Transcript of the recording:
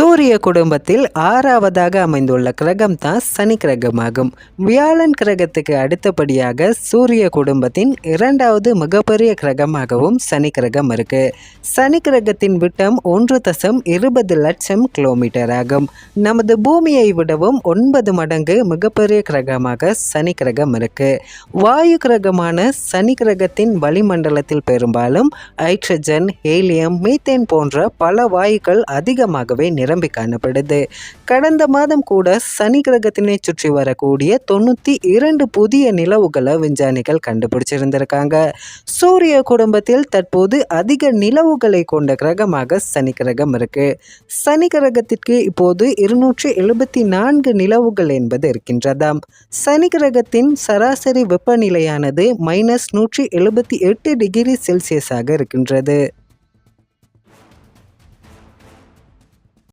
சூரிய குடும்பத்தில் ஆறாவதாக அமைந்துள்ள கிரகம் தான் சனி கிரகமாகும். வியாழன் கிரகத்துக்கு அடுத்தபடியாக சூரிய குடும்பத்தின் இரண்டாவது மிகப்பெரிய கிரகமாகவும் சனி கிரகம் இருக்கு. சனி கிரகத்தின் விட்டம் ஒன்று தசம் இருபது லட்சம் கிலோமீட்டர் ஆகும். நமது பூமியை விடவும் ஒன்பது மடங்கு மிகப்பெரிய கிரகமாக சனி கிரகம் இருக்கு. வாயு கிரகமான சனி கிரகத்தின் வளிமண்டலத்தில் பெரும்பாலும் ஹைட்ரஜன் ஹீலியம் மீத்தேன் போன்ற பல வாயுக்கள் அதிகமாகவே நிரம்பி காணப்படுது கடந்த மாதம் கூட சனி கிரகத்தினை சுற்றி வரக்கூடிய தொண்ணூற்றி இரண்டு புதிய நிலவுகளை விஞ்ஞானிகள் கண்டுபிடிச்சிருந்திருக்காங்க. சூரிய குடும்பத்தில் தற்போது அதிக நிலவுகளை கொண்ட கிரகமாக சனி கிரகம் இருக்கு. சனி கிரகத்திற்கு இப்போது இருநூற்றி எழுபத்தி நான்கு நிலவுகள் என்பது இருக்கின்றதாம். சனி கிரகத்தின் சராசரி வெப்பநிலையானது மைனஸ் நூற்றி எழுபத்தி எட்டு டிகிரி செல்சியஸாக இருக்கின்றது.